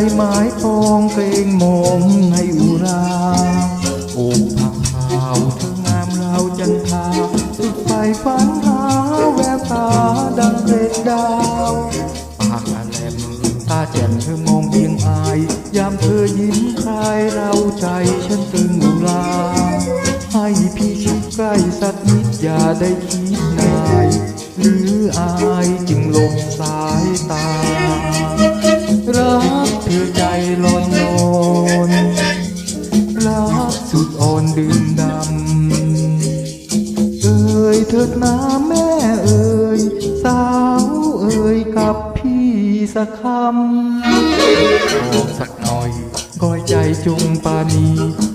ใจหมายปองเกรงมองในอุราโอกผักขาวเธองามเราจันทาสุดไฟฝันหาแววตาดังเกล็ดดาวปากอาแลมตาแจ่มเธอมองเพียงอาย ยามเธอยิ้มคลายเราใจฉันตึงอุราให้พี่ชิดใกล้สักนิดอย่าได้คิดนาย หรืออายจึงลงสายตา รักเธอใจลอนลอนรักสุดอ่อนดื่มดำ เอ่ยเถิดนาแม่เอ่ยสาวเอ่ยกับพี่สักคำบอกสักหน่อยก้อยใจจงปานี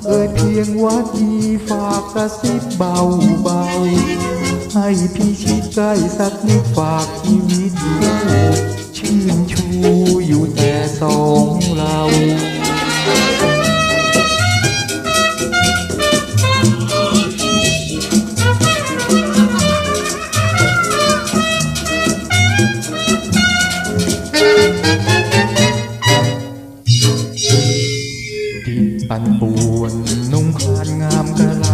เอ่ยเพียงว่าทีฝากกระซิบเบาเบาให้พี่ชิดใกล้สักนิดฝากชีวิตเร ดินปันป่วนนุ่งคลานงามกระไร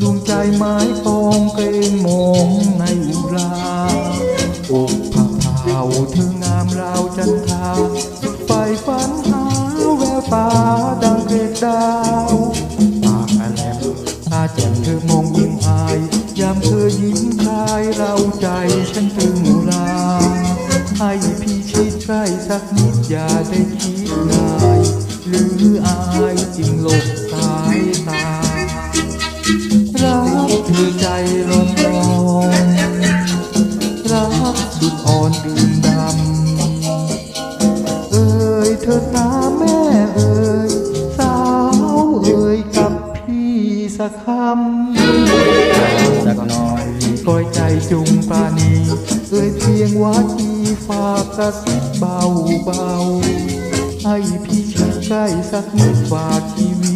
ดวงใจไม้ปองเกรงมองในอุราอกผาเผาเธองามราวจันทาสุดไฟฝันหาแววตาดังเกล็ดดาวปากอแลมตาแจ่มเธอมองยิ้มอาย ยามเธอยิ้มคลายเราใจฉันตึงราให้พี่ชิดใกล้สักนิดอย่าได้คิด สักคำสักหน่อยก้อยใจจุงปานีเลยเพียงว่าทีฝากกระซิบเบาเบาให้พี่ชิดใกล้สักนิดฝากชีวิต